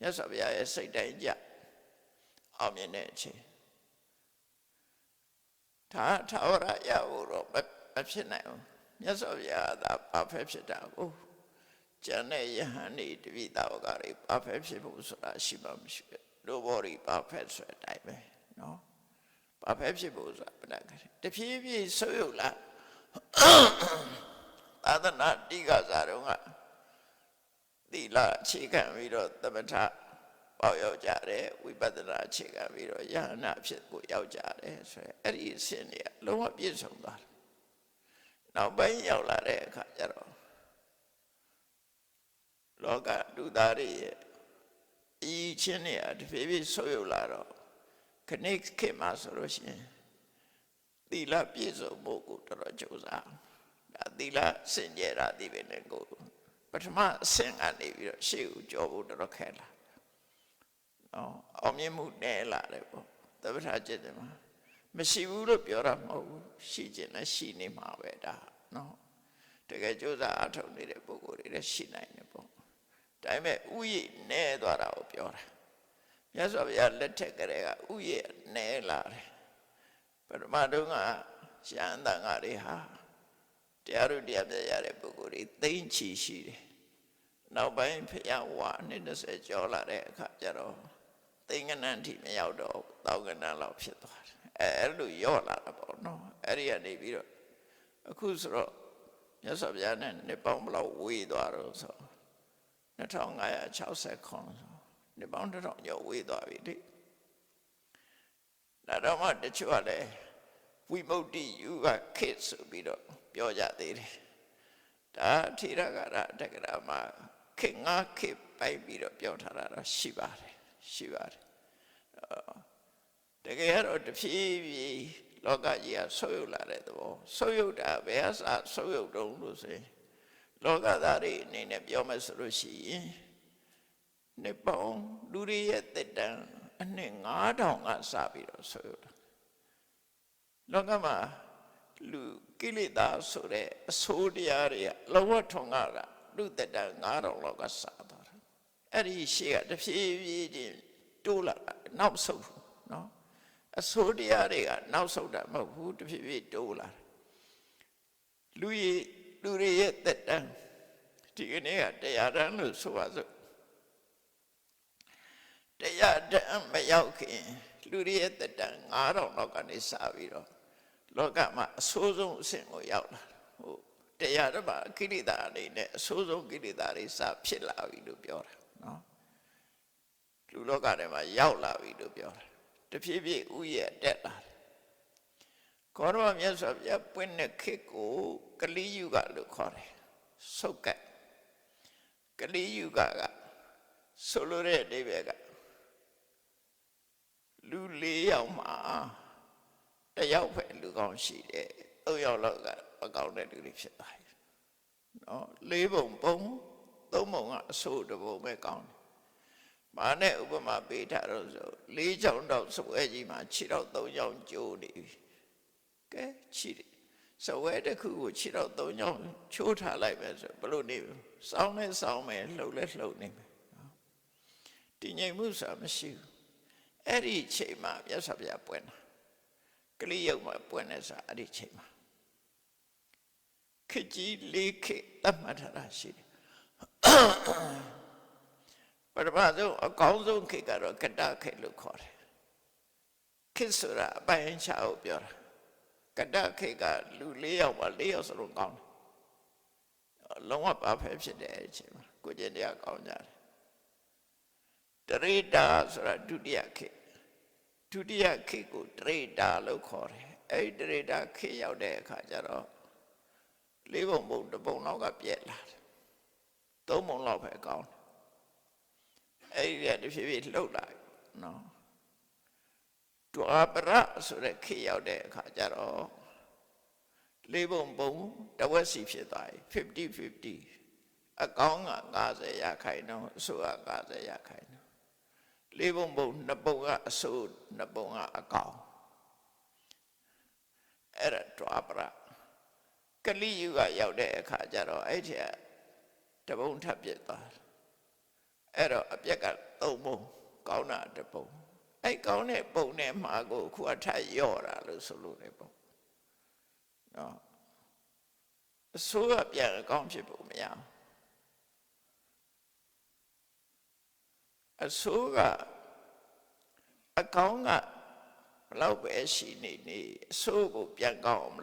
မြတ်စွာဘုရားရဲ့စိတ်တိုင်းကြအောင်မြင်တဲ့အချိန်ဒါထာဝရရဖို့တော့မမဖြစ်နိုင်ဘူးမြတ်စွာဘုရားကဘာဖက်ဖြစ်တာကိုကျန်တဲ့ယဟန်နေတပိတာဝကတွေဘာဖက်ဖြစ်ဖို့ဆိုတာရှိမှမရှိဘူးတို့ဘော်ဒီဘာဖက်ဆိုတဲ့အတိုင်းပဲနော်ဘာဖက်ဖြစ်ဖို့ဆိုတာဘယ်နဲ့တဖြည်းဖြည်းဆုပ်ယုပ်လာသာသနာတိကစားတော့က သီလအခြေခံပြီးတော့သမထပေါရောက်ကြတယ်ဝိပဿနာအခြေခံပြီးတော့ယဟနာဖြစ်ကိုရောက်ကြတယ်ဆိုရယ်အဲ့ဒီအစဉ်တွေကလုံးဝပြည့်စုံသွားတယ်နောက်ပိုင်းရောက်လာတဲ့အခါကျတော့လောကလူသားတွေရဲ့အီချင်းတွေကတဖြည်းဖြည်းဆုပ်ယုပ်လာတော့ခဏခေတ်မှာဆိုလို့ရှိရင်သီလပြည့်စုံဖို့ကိုတော်တော်ကြိုးစားဒါသီလစင်ကြယ်တာဒီပဲနဲ့ကို ပထမအဆင့်ကနေပြီးတော့ရှေ့ကိုကြောဖို့တော်တော်ခဲလာနော်အောင်မြင်မှုနဲ့လာတယ်ပေါ့သဗ္ဗထာจิตတယ်မှာမရှိဘူးလို့ပြောတာမဟုတ်ဘူးရှိခြင်းလည်းရှိနေမှာပဲဒါနော်တကယ်ကြိုးစားအထောက်နေတဲ့ပုဂ္ဂိုလ်တွေလည်းရှိနိုင်တယ်ပေါ့ဒါပေမဲ့ဥယျာဉ်နဲသွားတာကိုပြောတာမြတ်စွာဘုရားလက်ထက်ကလေးကဥယျာဉ်နဲလာတယ်ပထမတုန်းကရှမ်းတန်ဃာတွေဟာ တရားတို့တရားပြရတဲ့ပုဂ္ဂိုလ်တွေသိမ့်ချီရှိတယ်နောက်ပိုင်းဖျားဝါနှစ်20ကျော်လာတဲ့အခါကျတော့သိင်္ဂနန်းထိမရောက်တော့တောင်ကနန်းလောက်ဖြစ်သွားတယ်အဲအဲ့လိုရော့လာတာပေါ့နော်အဲ့ဒီကနေပြီးတော့အခုဆိုတော့မြတ်စွာဘုရားနဲ့နှစ်ပေါင်းဘယ်လောက်ဝေးသွားတော့ဆို2560ခွန်ဆိုနှစ်ပေါင်းတစ်ထောင်ကျော်ဝေးသွားပြီလေဒါတော့မှတချို့ကလည်း ဝိမု ക്തി ယူကခေတ်ဆိုပြီးတော့ပြောကြသေးတယ်ဒါထေရကရတက္ကရာမှာခေတ်ငါခေတ်ပိုက်ပြီးတော့ပြောထားတာတော့ရှိပါတယ်ရှိပါတယ်တကယ်တော့တဖြည်းဖြည်းလောကကြီးကဆုပ်ယုပ်လာတဲ့သဘောဆုပ်ယုပ်တာဘယ်အစဆုပ်ယုပ်တုံးလို့ဆိုရင်လောကသားတွေအနေနဲ့ပြောမယ်ဆိုလို့ရှိရင်နှစ်ပေါင်းလူတွေရဲ့တက်တန်းအနှစ်9000ကစပြီးတော့ဆုပ်ယုပ်တာ လောကမှာလူကိလေသာဆိုတဲ့အဆိုးတရားတွေကလောဘထုံကတာလူတက်တန်း9000လောက်ကစသွားတာအဲ့ဒီရှေ့ကတဖြည်းဖြည်းချင်းတိုးလာတာနောက်ဆုတ်ဘူးနော်အဆိုးတရားတွေကနောက်ဆုတ်တာမဟုတ်ဘူးတဖြည်းဖြည်းတိုးလာတာလူကြီးလူတွေရဲ့တက်တန်းဒီကနေ့ကတရားတန်းလို့ဆိုပါစို့တရားတန်းမရောက်ခင်လူတွေရဲ့တက်တန်း9000လောက်ကနေစပြီးတော့ လောကမှာအဆိုးဆုံးအဆင့်ကိုရောက်လာဟုတ်တရားတော့ကိလေသာအနေနဲ့အဆိုးဆုံးကိလေသာတွေစဖြစ်လာပြီလို့ပြောတာနော်လူလောကထဲမှာရောက်လာပြီလို့ပြောတာတဖြည်းဖြည်းဥယျာတက်လာတယ်ကောရမမြတ်စွာဘုရားပွင့်တဲ့ခေတ်ကိုကလိယုဂလို့ခေါ်တယ်ဆုတ်ကတ်ကလိယုဂကဆိုလိုတဲ့အဓိပ္ပာယ်ကလူ၄ယောက်မှာ တယောက်ပဲလူကောင်းရှိတယ်၃ယောက်လောက်ကမကောင်းတဲ့လူတွေဖြစ်သွားတယ်နော်၄ပုံပုံသုံးပုံကအဆိုးတစ်ပုံပဲကောင်းတယ်မာနဲ့ဥပမာပေးထားတော့ဆို၄ချောင်းတော့စပွဲကြီးမှာခြေတော့၃ချောင်းကျိုးနေပြီကဲခြေစပွဲတစ်ခုကိုခြေတော့၃ချောင်းချိုးထားလိုက်ပဲဆိုဘလို့နေစောင်းလဲစောင်းမယ်လှုပ်လဲလှုပ်နေမယ်တည်ငြိမ်မှုဆိုတာမရှိဘူးအဲ့ဒီအချိန်မှာမြတ်စွာဘုရားပွင့်တာ ကလေးရုပ်မှာပွင့်နေစားအဲ့ဒီအချိန်မှာခကြီးလေးခေတတ်မှတ်ထားတာရှိတယ်ပထမဆုံးအကောင်းဆုံးခေတ်ကတော့ကတခေတ်လို့ခေါ်တယ်ခေတ်ဆိုတာအပိုင်းခြားကိုပြောတာကတခေတ်ကလူ၄ယောက်ပါ၄ယောက်စလုံးကောင်းတယ်လုံးဝပါဖဲဖြစ်တယ်အဲ့ဒီအချိန်မှာကိုကျင်တရားကောင်းကြတယ်တရိတာဆိုတာဒုတိယခေတ် ဒုတိယခေတ်ကိုတရိတာလို့ခေါ်တယ်အဲ့ဒီတရိတာခေတ်ရောက်တဲ့အခါကျတော့လေးပုံပုံတစ်ပုံလောက်ကပြက်လာတယ်သုံးပုံလောက်ပဲကောင်းတယ်အဲ့ဒီကတဖြည်းဖြည်းလှုပ်လာနော်ဒွါပရဆိုတဲ့ခေတ်ရောက်တဲ့အခါကျတော့လေးပုံပုံတဝက်စီဖြစ်သွားပြီ50 50အကောင်းက90ရာခိုင်နှုန်းအဆိုးက90ရာခိုင်နှုန်း လေးပုံပုံနှစ်ပုံကအဆိုးနှစ်ပုံကအကောင်အဲ့ဒါတွားပရကလိယုကရောက်တဲ့အခါကျတော့အဲ့ဒီကတပုံထပ်ပြစ်သွားအဲ့တော့အပြက်ကသုံးပုံကောင်းတာတပုံအဲ့ကောင်းတဲ့ပုံနဲ့မှာကိုခုအထက်ရော့တာလို့ဆိုလို့နေပုံနော်အဆိုးကပြန်အကောင်းဖြစ်ပုံမရဘူး အဆိုးကအကောင်းကဘလောက်ပဲရှိနေနေအဆိုးကိုပြန်ကောင်းအောင်